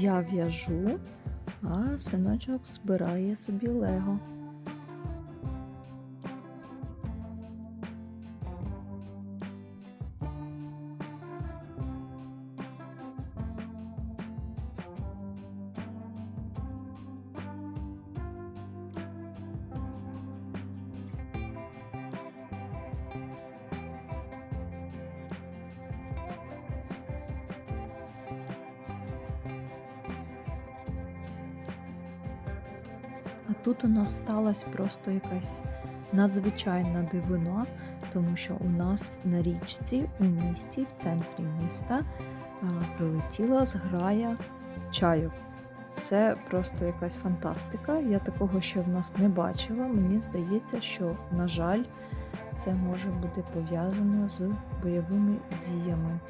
Я в'яжу, а синочок збирає собі лего. А тут у нас сталася просто якась надзвичайна дивина, тому що у нас на річці у місті, в центрі міста, прилетіла зграя чайок. Це просто якась фантастика. Я такого ще в нас не бачила. Мені здається, що, на жаль, це може бути пов'язано з бойовими діями,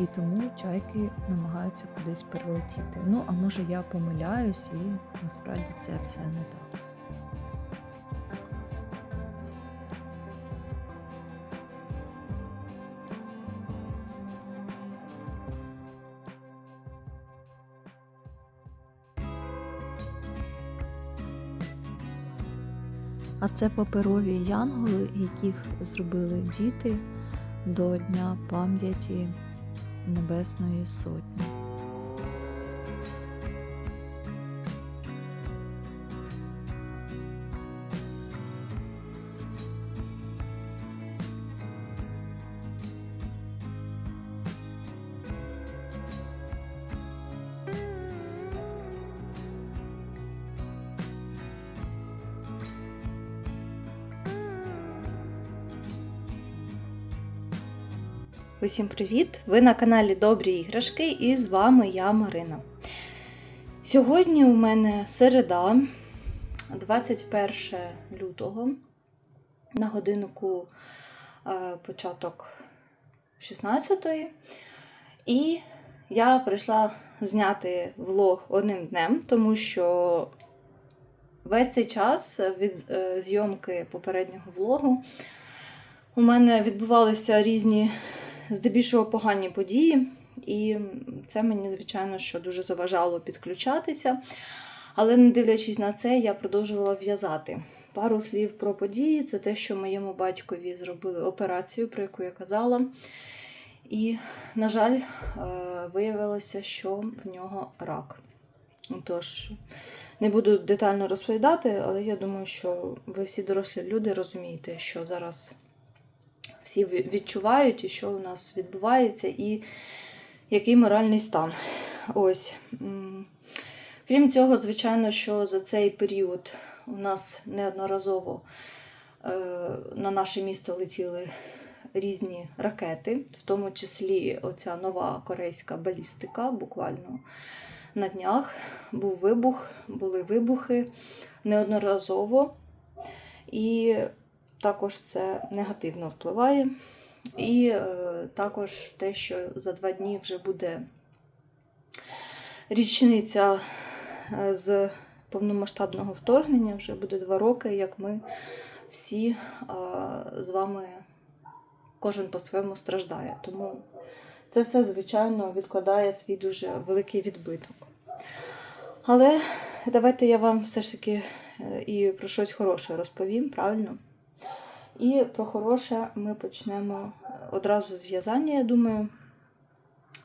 і тому чайки намагаються кудись перелетіти. Ну, а може я помиляюсь, і насправді це все не так. А це паперові янголи, яких зробили діти до Дня пам'яті Небесної Сотні. Усім привіт! Ви на каналі Добрі іграшки і з вами я Марина. Сьогодні у мене середа, 21 лютого, на годинку е, початок 16-ї. І я прийшла зняти влог одним днем, тому що весь цей час від е, зйомки попереднього влогу у мене відбувалися різні здебільшого погані події, і це мені, звичайно, що дуже заважало підключатися. Але не дивлячись на це, я продовжувала в'язати. Пару слів про події це те, що моєму батькові зробили операцію, про яку я казала. І, на жаль, е, виявилося, що в нього рак. Тож, не буду детально розповідати, але я думаю, що ви всі дорослі люди розумієте, що зараз всі відчувають, що у нас відбувається, і який моральний стан. Ось. Крім цього, звичайно, що за цей період у нас неодноразово е, на наше місто летіли різні ракети, в тому числі оця нова корейська балістика, буквально на днях був вибух, були вибухи неодноразово. І також це негативно впливає. І е, також те, що за два дні вже буде річниця е, з повномасштабного вторгнення, вже буде два роки, як ми всі е, з вами, кожен по-своєму страждає. Тому це все, звичайно, відкладає свій дуже великий відбиток. Але давайте я вам все ж таки е, і про щось хороше розповім, правильно? І про хороше ми почнемо одразу з в'язання, я думаю.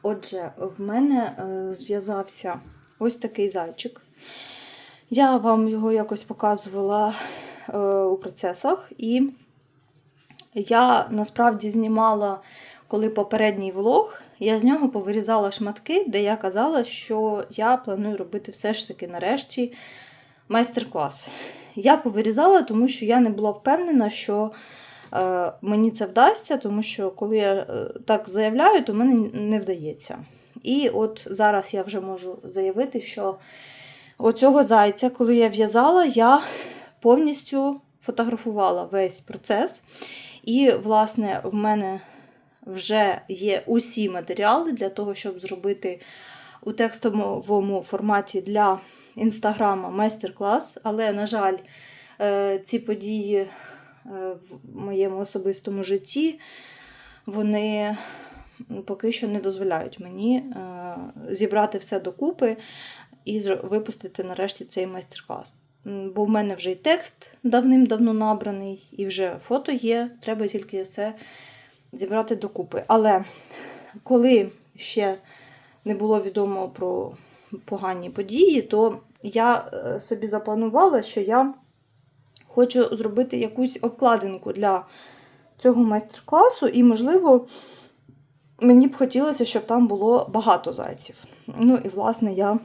Отже, в мене е, зв'язався ось такий зайчик. Я вам його якось показувала е, у процесах, і я насправді знімала, коли попередній влог, я з нього повирізала шматки, де я казала, що я планую робити все ж таки нарешті майстер-клас. Я повирізала, тому що я не була впевнена, що е, мені це вдасться, тому що коли я е, так заявляю, то мені не вдається. І от зараз я вже можу заявити, що оцього зайця, коли я в'язала, я повністю фотографувала весь процес. І, власне, в мене вже є усі матеріали для того, щоб зробити у текстовому форматі для інстаграма майстер-клас, але, на жаль, е, ці події е, в моєму особистому житті вони поки що не дозволяють мені е, зібрати все докупи і випустити нарешті цей майстер-клас. Бо в мене вже й текст давним-давно набраний, і вже фото є, треба тільки це зібрати докупи. Але коли ще не було відомо про погані події, то я е, собі запланувала, що я хочу зробити якусь обкладинку для цього майстер-класу, і, можливо, мені б хотілося, щоб там було багато зайців. Ну і, власне, я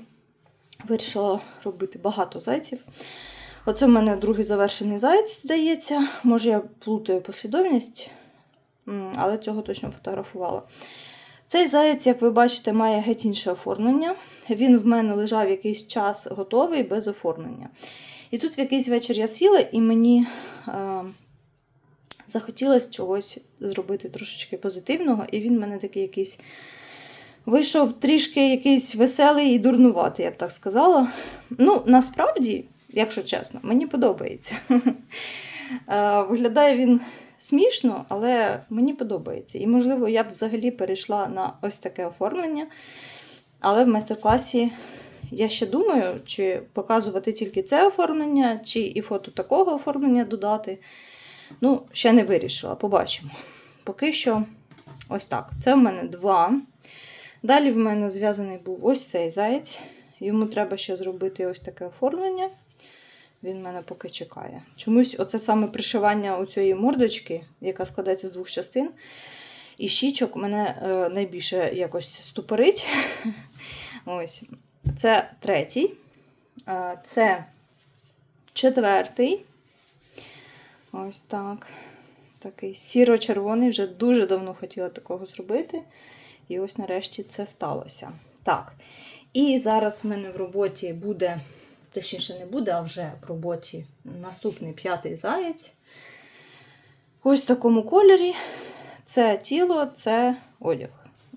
вирішила робити багато зайців. Оце в мене другий завершений заяць, здається. Може, я плутаю послідовність, але цього точно фотографувала. Цей заєць, як ви бачите, має геть інше оформлення. Він в мене лежав якийсь час готовий без оформлення. І тут в якийсь вечір я сіла, і мені е, захотілося чогось зробити трошечки позитивного, і він в мене такий якийсь вийшов трішки якийсь веселий і дурнуватий, я б так сказала. Ну, насправді, якщо чесно, мені подобається. Е, Виглядає він смішно, але мені подобається. І, можливо, я б взагалі перейшла на ось таке оформлення. Але в майстер-класі я ще думаю, чи показувати тільки це оформлення, чи і фото такого оформлення додати. Ну, ще не вирішила, побачимо. Поки що ось так. Це в мене два. Далі в мене зв'язаний був ось цей заєць. Йому треба ще зробити ось таке оформлення. Він мене поки чекає. Чомусь оце саме пришивання у цієї мордочки, яка складається з двох частин. І щічок мене е, найбільше якось ступорить. Ось. Це третій. Е, це четвертий. Ось так. Такий сіро-червоний. Вже дуже давно хотіла такого зробити. І ось нарешті це сталося. Так. І зараз в мене в роботі буде, точніше, не буде, а вже в роботі наступний п'ятий заєць. Ось в такому кольорі. Це тіло, це одяг.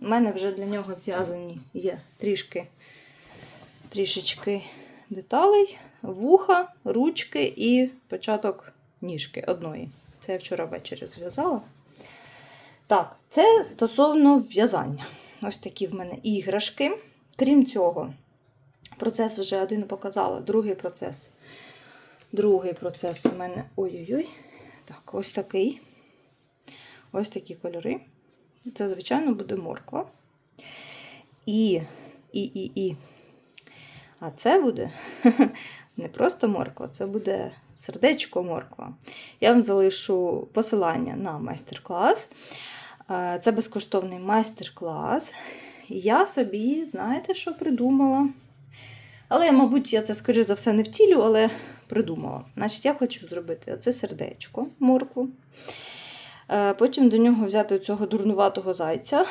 У мене вже для нього зв'язані є трішки, трішечки деталей, вуха, ручки і початок ніжки одної. Це я вчора ввечері зв'язала. Так, це стосовно в'язання. Ось такі в мене іграшки. Крім цього, процес вже один показала. Другий процес. Другий процес у мене. Ой-ой-ой. Так, ось такий. Ось такі кольори. Це, звичайно, буде морква. І, і, і, і. А це буде не просто морква, це буде сердечко морква. Я вам залишу посилання на майстер-клас. Е, Це безкоштовний майстер-клас. Я собі, знаєте, що придумала? Але, мабуть, я це, скоріше за все, не втілю, але придумала. Значить, я хочу зробити оце сердечко, моркву. Е, Потім до нього взяти цього дурнуватого зайця.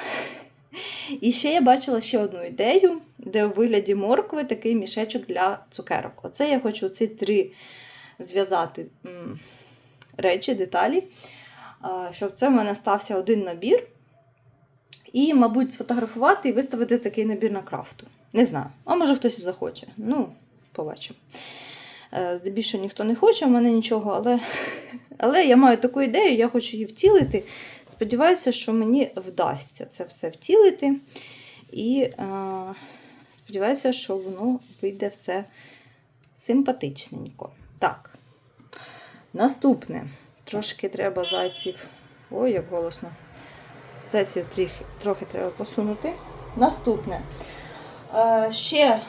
І ще я бачила ще одну ідею, де у вигляді моркви такий мішечок для цукерок. Оце я хочу ці три зв'язати речі, деталі, щоб це в мене стався один набір. І, мабуть, сфотографувати і виставити такий набір на крафту. Не знаю. А може хтось і захоче. Ну, побачимо. Е, Здебільшого ніхто не хоче, в мене нічого, але, але я маю таку ідею, я хочу її втілити. Сподіваюся, що мені вдасться це все втілити. І е, сподіваюся, що воно вийде все симпатичненько. Так. Наступне. Трошки треба зайців. Ой, як голосно. Зайців трохи, трохи треба посунути. Наступне. Е, ще, е,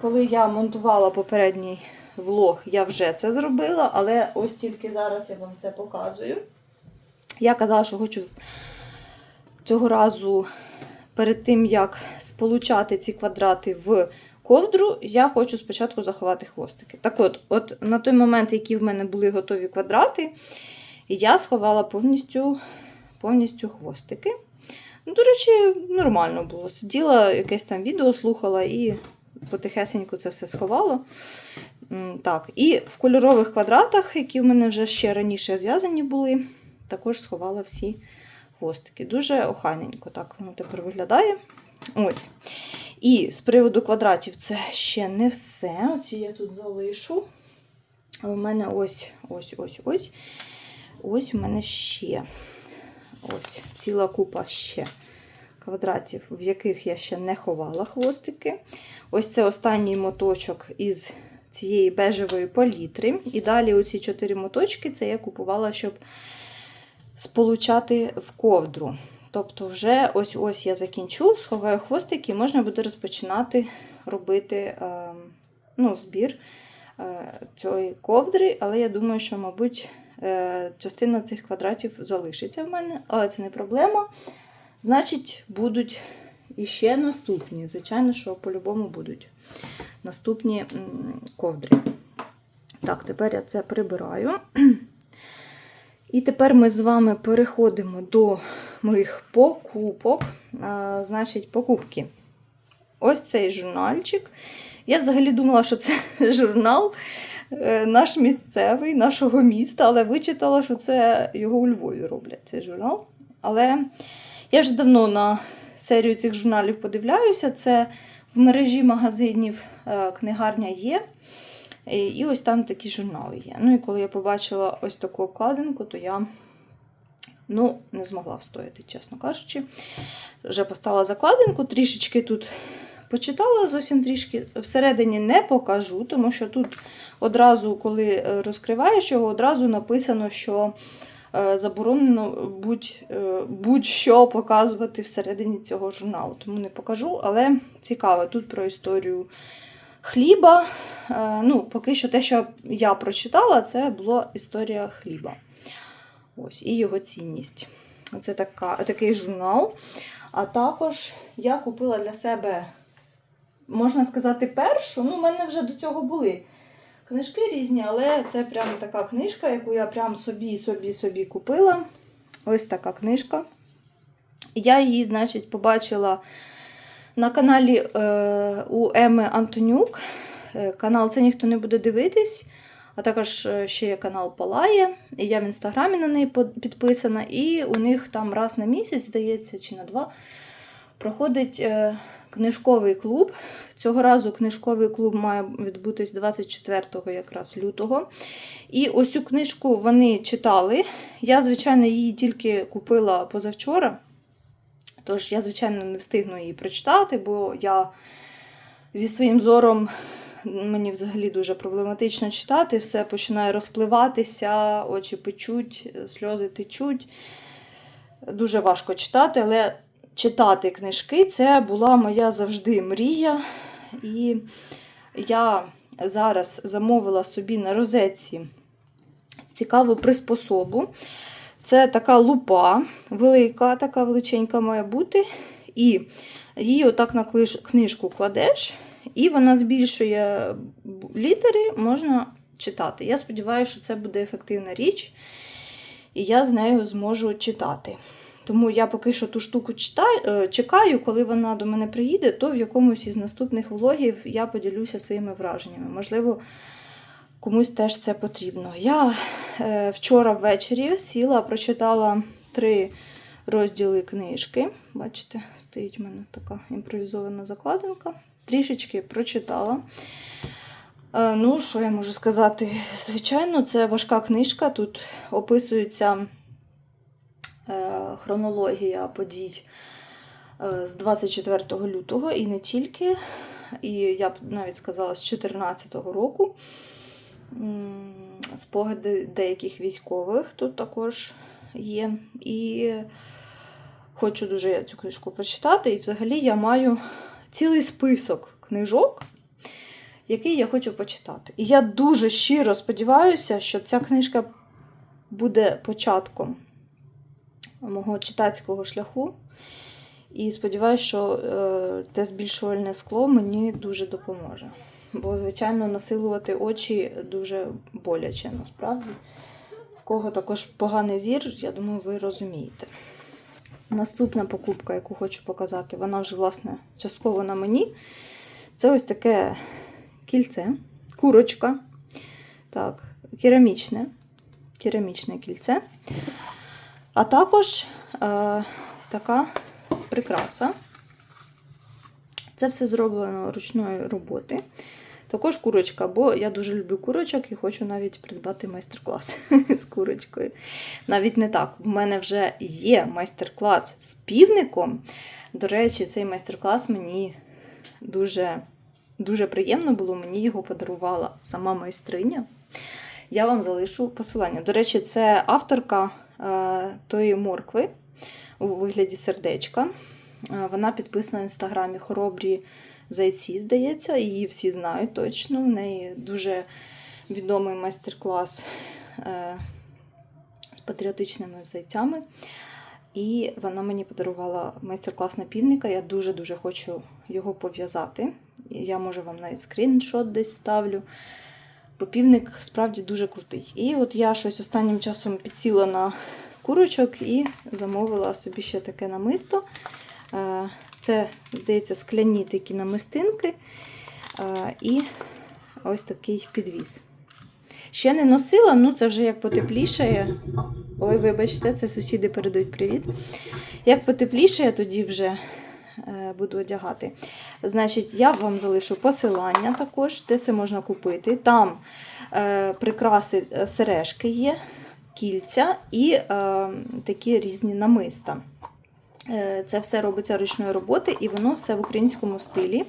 коли я монтувала попередній влог, я вже це зробила, але ось тільки зараз я вам це показую. Я казала, що хочу цього разу перед тим, як сполучати ці квадрати в ковдру, я хочу спочатку заховати хвостики. Так от, от на той момент, які в мене були готові квадрати, я сховала повністю, повністю хвостики. Ну, До речі, нормально було. Сиділа, якесь там відео слухала і потихесенько це все сховала. Так, і в кольорових квадратах, які в мене вже ще раніше зв'язані були, також сховала всі хвостики. Дуже охайненько так воно тепер виглядає. Ось. І з приводу квадратів це ще не все. Оці я тут залишу. А У мене ось, ось, ось, ось. Ось у мене ще. Ось, ціла купа ще квадратів, в яких я ще не ховала хвостики. Ось це останній моточок із цієї бежевої палітри. І далі оці чотири моточки це я купувала, щоб сполучати в ковдру. Тобто, вже ось ось я закінчу, сховаю хвостики, і можна буде розпочинати робити е, ну, збір е, цієї ковдри, але я думаю, що, мабуть, частина цих квадратів залишиться в мене, але це не проблема. Значить, будуть іще наступні. Звичайно, що по-любому будуть наступні ковдри. Так, тепер я це прибираю. І тепер ми з вами переходимо до моїх покупок. Значить, покупки. Ось цей журнальчик. Я взагалі думала, що це журнал е, наш місцевий, нашого міста, але вичитала, що це його у Львові роблять цей журнал. Але я вже давно на серію цих журналів подивляюся. Це в мережі магазинів е, книгарня є. І ось там такі журнали є. Ну і коли я побачила ось таку обкладинку, то я ну, не змогла встояти, чесно кажучи. Вже поставила закладинку, трішечки тут почитала зовсім трішки. Всередині не покажу, тому що тут одразу, коли е, розкриваєш його, одразу написано, що е, заборонено будь, е, будь-що показувати всередині цього журналу. Тому не покажу, але цікаво тут про історію хліба. Ну, поки що те, що я прочитала, це була історія хліба. Ось, і його цінність. Це така, такий журнал. А також я купила для себе, можна сказати, першу. Ну, в мене вже до цього були книжки різні, але це прям така книжка, яку я прям собі, собі, собі купила. Ось така книжка. Я її, значить, побачила на каналі е, у Еми Антонюк. Е, Канал це ніхто не буде дивитись. А також е, ще є канал Палає. І я в інстаграмі на неї підписана. І у них там раз на місяць, здається, чи на два, проходить е, книжковий клуб. Цього разу книжковий клуб має відбутись 24 якраз лютого. І ось цю книжку вони читали. Я, звичайно, її тільки купила позавчора. Тож я, звичайно, не встигну її прочитати, бо я зі своїм зором мені взагалі дуже проблематично читати. Все починає розпливатися, очі печуть, сльози течуть. Дуже важко читати, але читати книжки це була моя завжди мрія. І я зараз замовила собі на розетці цікаву приспособу. Це така лупа, велика, така величенька має бути. І її отак на книжку кладеш, і вона збільшує літери, можна читати. Я сподіваюся, що це буде ефективна річ, і я з нею зможу читати. Тому я поки що ту штуку читаю, е, чекаю, коли вона до мене приїде, то в якомусь із наступних влогів я поділюся своїми враженнями. Можливо, комусь теж це потрібно. Я е, вчора ввечері сіла, прочитала три розділи книжки. Бачите, стоїть в мене така імпровізована закладинка. Трішечки прочитала. Е, ну, що я можу сказати? Звичайно, це важка книжка. Тут описується хронологія подій е, з 24 лютого і не тільки. І я б навіть сказала, з 2014 року. Спогади деяких військових тут також є. І хочу дуже цю книжку прочитати. І взагалі я маю цілий список книжок, який я хочу почитати. І я дуже щиро сподіваюся, що ця книжка буде початком мого читацького шляху. І сподіваюся, що е, те збільшувальне скло мені дуже допоможе. Бо, звичайно, насилувати очі дуже боляче насправді. В кого також поганий зір, я думаю, ви розумієте. Наступна покупка, яку хочу показати, вона вже, власне, частково на мені. Це ось таке кільце, курочка. Так, керамічне, керамічне кільце. А також е, така прикраса. Це все зроблено ручної роботи. Також курочка, бо я дуже люблю курочок і хочу навіть придбати майстер-клас з курочкою. Навіть не так. В мене вже є майстер-клас з півником. До речі, цей майстер-клас мені дуже, дуже приємно було. Мені його подарувала сама майстриня. Я вам залишу посилання. До речі, це авторка тої моркви у вигляді сердечка. Е, Вона підписана в інстаграмі Хоробрі зайці, здається, її всі знають точно. В неї дуже відомий майстер-клас е, з патріотичними зайцями. І вона мені подарувала майстер-клас на півника. Я дуже-дуже хочу його пов'язати. Я може вам навіть скріншот десь ставлю. Бо справді дуже крутий. І от я щось останнім часом підсіла на курочок і замовила собі ще таке намисто. Е, Це, здається, скляні такі намистинки е, і ось такий підвіз. Ще не носила, ну це вже як потеплішає. Ой, вибачте, це сусіди передають привіт. Як потеплішає, тоді вже буду одягати. Значить, я вам залишу посилання також, де це можна купити. Там е, прикраси е, сережки є, кільця і е, такі різні намиста. Е, Це все робиться ручної роботи, і воно все в українському стилі.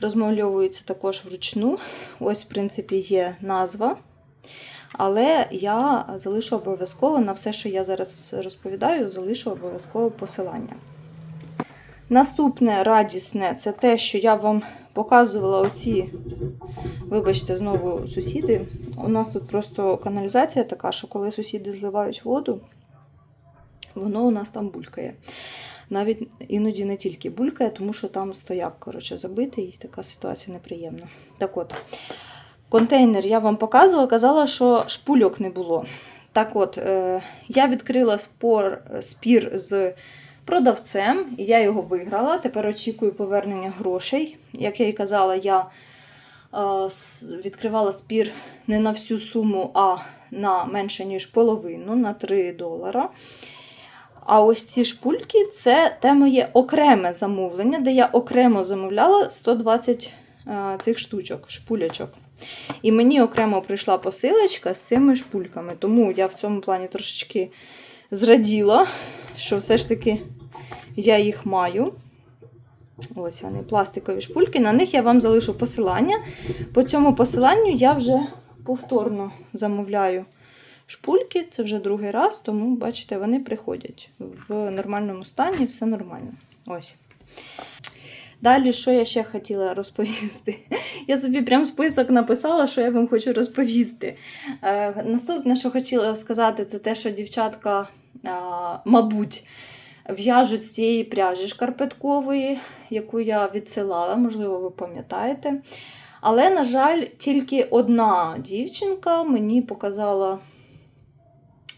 Розмальовується також вручну. Ось, в принципі, є назва. Але я залишу обов'язково на все, що я зараз розповідаю, залишу обов'язково посилання. Наступне радісне це те, що я вам показувала оці, вибачте, знову сусіди. У нас тут просто каналізація така, що коли сусіди зливають воду, воно у нас там булькає. Навіть іноді не тільки булькає, тому що там стояк коротше, забитий, і така ситуація неприємна. Так от, контейнер я вам показувала, казала, що шпульок не було. Так от, е, я відкрила спор, спір з продавцем, і я його виграла. Тепер очікую повернення грошей. Як я і казала, я е, відкривала спір не на всю суму, а на менше, ніж половину, на 3 долара. А ось ці шпульки це те моє окреме замовлення, де я окремо замовляла 120 е, цих штучок, шпулячок. І мені окремо прийшла посилочка з цими шпульками. Тому я в цьому плані трошечки зраділа, що все ж таки я їх маю. Ось вони, пластикові шпульки. На них я вам залишу посилання. По цьому посиланню я вже повторно замовляю шпульки. Це вже другий раз, тому, бачите, вони приходять в нормальному стані, все нормально. Ось. Далі, що я ще хотіла розповісти? Я собі прям список написала, що я вам хочу розповісти. Е, наступне, що хотіла сказати, це те, що дівчатка, мабуть, в'яжуть з цієї пряжі шкарпеткової, яку я відсилала, можливо, ви пам'ятаєте. Але, на жаль, тільки одна дівчинка мені показала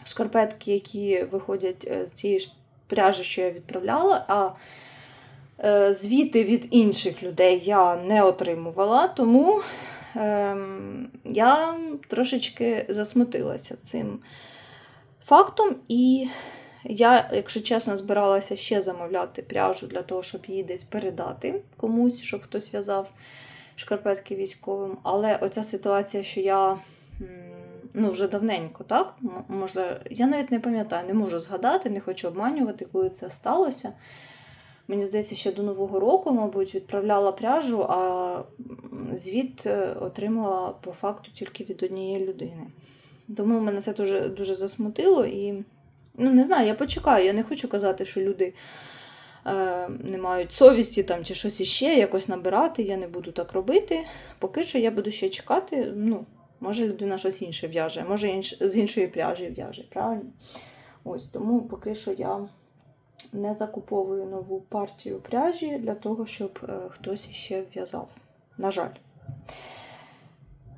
шкарпетки, які виходять е, з цієї ж пряжі, що я відправляла. А е, звіти від інших людей я не отримувала, тому ем, я трошечки засмутилася цим фактом. І я, якщо чесно, збиралася ще замовляти пряжу для того, щоб її десь передати комусь, щоб хтось в'язав шкарпетки військовим. Але оця ситуація, що я ну, вже давненько, так? Можливо, я навіть не пам'ятаю, не можу згадати, не хочу обманювати, коли це сталося. Мені здається, ще до Нового року, мабуть, відправляла пряжу, а звіт е, отримала по факту тільки від однієї людини. Тому мене це дуже, дуже засмутило і ну, не знаю, я почекаю. Я не хочу казати, що люди е, не мають совісті там, чи щось іще, якось набирати. Я не буду так робити. Поки що я буду ще чекати. Ну, може людина щось інше в'яже, може інш, з іншої пряжі в'яже, правильно? Ось тому поки що я не закуповую нову партію пряжі для того, щоб е, хтось іще в'язав. На жаль.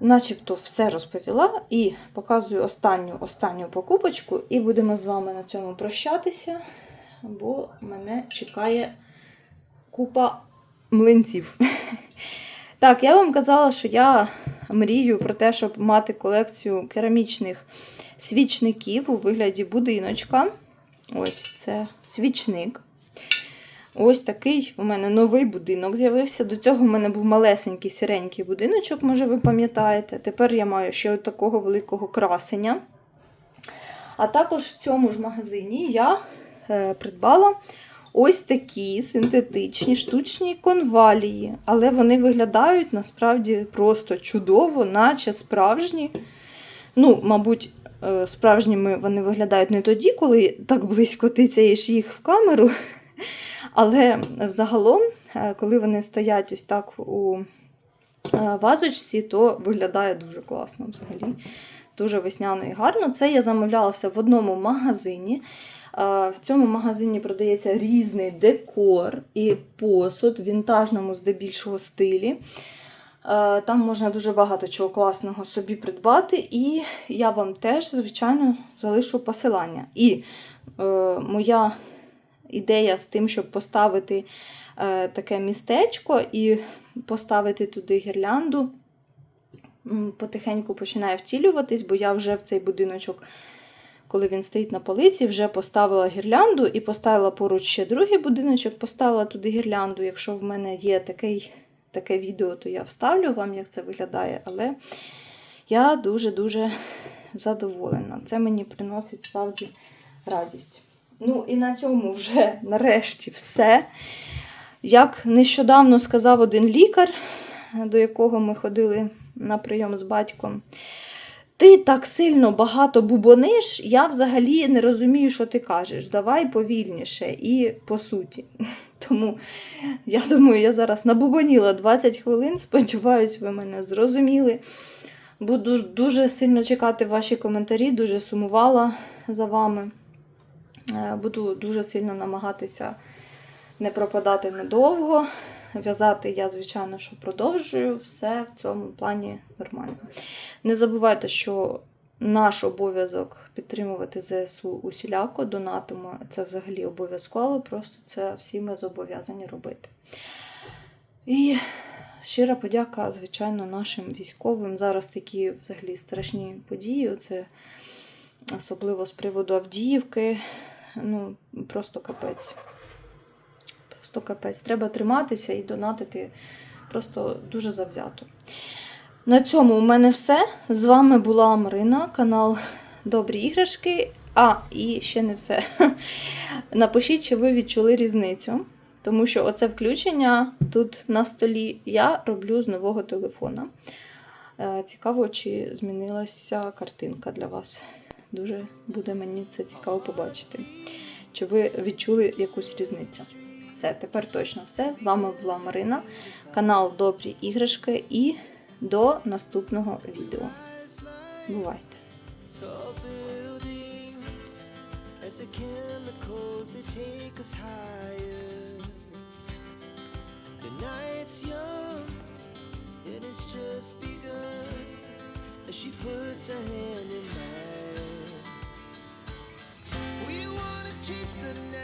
Начебто все розповіла і показую останню останню покупочку, і будемо з вами на цьому прощатися, бо мене чекає купа млинців. Так, я вам казала, що я мрію про те, щоб мати колекцію керамічних свічників у вигляді будиночка. Ось це свічник. Ось такий у мене новий будинок з'явився. До цього в мене був малесенький сіренький будиночок, може ви пам'ятаєте. Тепер я маю ще от такого великого красення. А також в цьому ж магазині я е, придбала ось такі синтетичні штучні конвалії. Але вони виглядають насправді просто чудово, наче справжні. Ну, мабуть, е, справжніми вони виглядають не тоді, коли так близько тицяєш їх в камеру. Але взагалом, е, коли вони стоять ось так у е, вазочці, то виглядає дуже класно взагалі. Дуже весняно і гарно. Це я замовлялася в одному магазині. Е, В цьому магазині продається різний декор і посуд в вінтажному здебільшого стилі. Там можна дуже багато чого класного собі придбати, і я вам теж, звичайно, залишу посилання. І е, моя ідея з тим, щоб поставити е, таке містечко і поставити туди гірлянду, потихеньку починає втілюватись, бо я вже в цей будиночок, коли він стоїть на полиці, вже поставила гірлянду і поставила поруч ще другий будиночок, поставила туди гірлянду. Якщо в мене є такий, таке відео, то я вставлю вам, як це виглядає. Але я дуже-дуже задоволена. Це мені приносить справді радість. Ну і на цьому вже нарешті все. Як нещодавно сказав один лікар, до якого ми ходили на прийом з батьком, ти так сильно багато бубониш, я взагалі не розумію, що ти кажеш. Давай повільніше і по суті. Тому я думаю, я зараз набубоніла 20 хвилин. Сподіваюсь, ви мене зрозуміли. Буду дуже сильно чекати ваші коментарі, дуже сумувала за вами. Е, Буду дуже сильно намагатися не пропадати надовго. В'язати я, звичайно, що продовжую. Все в цьому плані нормально. Не забувайте, що наш обов'язок підтримувати ЗСУ усіляко, донатимо. Це взагалі обов'язково, просто це всі ми зобов'язані робити. І щира подяка, звичайно, нашим військовим. Зараз такі взагалі страшні події. Це особливо з приводу Авдіївки. Ну, просто капець. Просто капець. Треба триматися і донатити просто дуже завзято. На цьому у мене все. З вами була Марина, канал Добрі іграшки. А, і ще не все. Напишіть, чи ви відчули різницю. Тому що оце включення тут на столі я роблю з нового телефона. Е, Цікаво, чи змінилася картинка для вас. Дуже буде мені це цікаво побачити. Чи ви відчули якусь різницю? Все, тепер точно все. З вами була Марина, канал Добрі іграшки і до наступного відео. Бувайте! chase the night.